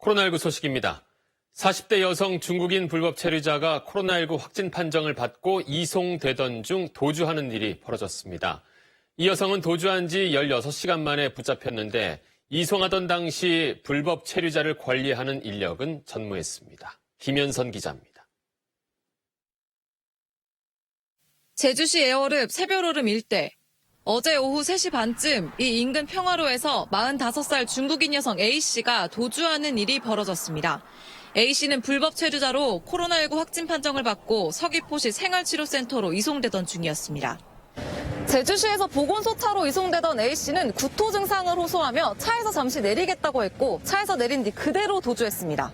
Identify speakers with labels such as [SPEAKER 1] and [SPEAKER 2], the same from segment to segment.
[SPEAKER 1] 코로나19 소식입니다. 40대 여성 중국인 불법 체류자가 코로나19 확진 판정을 받고 이송되던 중 도주하는 일이 벌어졌습니다. 이 여성은 도주한 지 16시간 만에 붙잡혔는데 이송하던 당시 불법 체류자를 관리하는 인력은 전무했습니다. 김현선 기자입니다.
[SPEAKER 2] 제주시 에어릅 새별오름 일대. 어제 오후 3시 반쯤 이 인근 평화로에서 45살 중국인 여성 A씨가 도주하는 일이 벌어졌습니다. A씨는 불법 체류자로 코로나19 확진 판정을 받고 서귀포시 생활치료센터로 이송되던 중이었습니다. 제주시에서 보건소차로 이송되던 A씨는 구토 증상을 호소하며 차에서 잠시 내리겠다고 했고 차에서 내린 뒤 그대로 도주했습니다.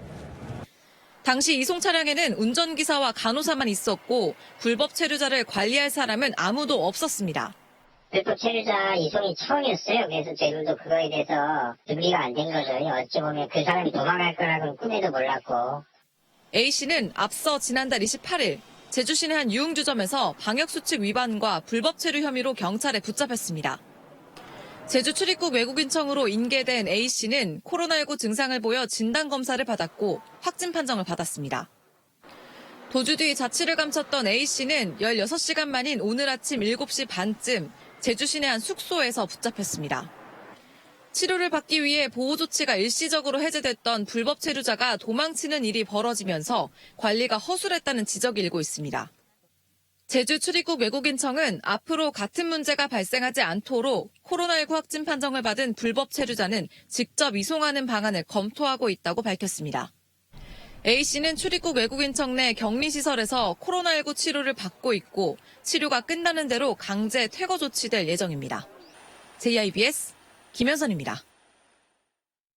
[SPEAKER 2] 당시 이송 차량에는 운전기사와 간호사만 있었고 불법 체류자를 관리할 사람은 아무도 없었습니다.
[SPEAKER 3] 불법 체류자 이송이 처음이었어요. 그래서 저희들도 그거에 대해서 준비가 안 된 거죠. 어찌 보면 그 사람이 도망갈 거라고는 꿈에도 몰랐고.
[SPEAKER 2] A씨는 앞서 지난달 28일 제주시내 한 유흥주점에서 방역수칙 위반과 불법 체류 혐의로 경찰에 붙잡혔습니다. 제주 출입국 외국인청으로 인계된 A씨는 코로나19 증상을 보여 진단검사를 받았고 확진 판정을 받았습니다. 도주 뒤 자취를 감췄던 A씨는 16시간 만인 오늘 아침 7시 반쯤 제주 시내 한 숙소에서 붙잡혔습니다. 치료를 받기 위해 보호 조치가 일시적으로 해제됐던 불법 체류자가 도망치는 일이 벌어지면서 관리가 허술했다는 지적이 일고 있습니다. 제주 출입국 외국인청은 앞으로 같은 문제가 발생하지 않도록 코로나19 확진 판정을 받은 불법 체류자는 직접 이송하는 방안을 검토하고 있다고 밝혔습니다. A씨는 출입국 외국인 청 내 격리시설에서 코로나19 치료를 받고 있고 치료가 끝나는 대로 강제 퇴거 조치될 예정입니다. JIBS 김현선입니다.